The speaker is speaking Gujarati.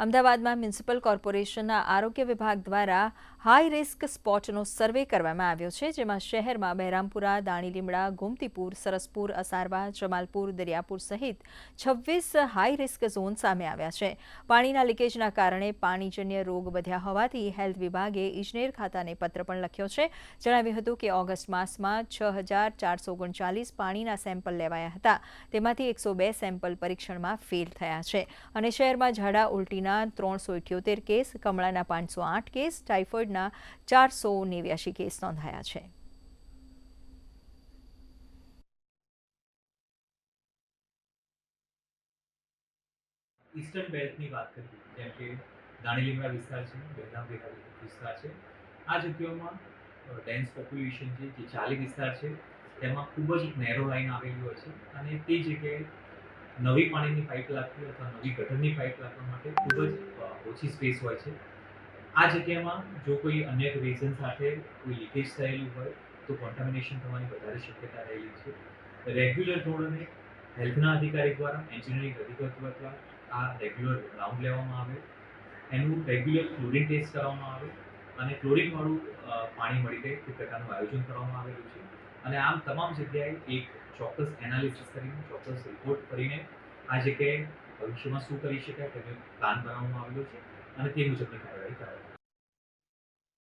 અમદાવાદમાં મ્યુનિસિપલ કોર્પોરેશનના આરોગ્ય વિભાગ દ્વારા હાઈ રિસ્ક સ્પોટનો સર્વે કરવામાં આવ્યો છે, જેમાં શહેરમાં બહેરામપુરા દાણીલીમડા ગોમતીપુર, સરસપુર, અસારવા, જમાલપુર, દરિયાપુર સહિત છવ્વીસ હાઈ રિસ્ક ઝોન સામે આવ્યા છે. પાણીના લીકેજના કારણે પાણીજન્ય રોગ વધ્યા હોવાથી હેલ્થ વિભાગે ઇજનેર ખાતાને પત્ર પણ લખ્યો છે. જણાવ્યું હતું કે ઓગસ્ટ માસમાં છ હજાર ચારસો ઓગણચાલીસ પાણીના સેમ્પલ લેવાયા હતા. તેમાંથી એકસો બે સેમ્પલ પરીક્ષણમાં ફેલ થયા છે. અને શહેરમાં ઝાડા ઉલટીના ત્રણસો ઇઠ્યોતેર કેસ, કમળાના પાંચસો આઠ કેસ, ટાઇફોઇડના ચારસો નેવ્યાશી કેસ નોંધાયા છે. ઈસ્ટર્ન બેલ્ટની વાત કરીએ, જેમ કે દાણીલીમડા વિસ્તાર છે, બેલગામ વિસ્તાર છે. આ જગ્યાઓમાં ડેન્સ પોપ્યુલેશન છે, જે ચાલી વિસ્તાર છે, તેમાં ખૂબ જ નેરો લાઇન આવેલી હોય છે અને તે જગ્યાએ નવી પાણીની પાઇપ લાગતી અથવા નવી ગટરની પાઇપ લાગવા માટે ખૂબ જ ઓછી સ્પેસ હોય છે. આ જગ્યામાં જો કોઈ અન્ય રીઝન સાથે કોઈ લીકેજ થયેલું હોય, તો કોન્ટામિનેશન થવાની વધારે શક્યતા રહેલી છે. રેગ્યુલર ધોરણે હેલ્થના અધિકારી દ્વારા એન્જિનિયરિંગ અધિકારી દ્વારા આ રેગ્યુલર રાઉન્ડ લેવામાં આવે. એનું રેગ્યુલર ક્લોરિન ટેસ્ટ કરવામાં આવે અને ક્લોરિનવાળું પાણી મળી રહે તે પ્રકારનું આયોજન કરવામાં આવેલું છે. અને આમ તમામ જગ્યાએ એક ચોક્કસ એનાલિસિસ કરીને, ચોક્કસ રિપોર્ટ કરીને આ જગ્યાએ ભવિષ્યમાં શું કરી શકાય તેનો પ્લાન બનાવવામાં આવેલો છે અને તે મુજબની કાર્યવાહી કરવામાં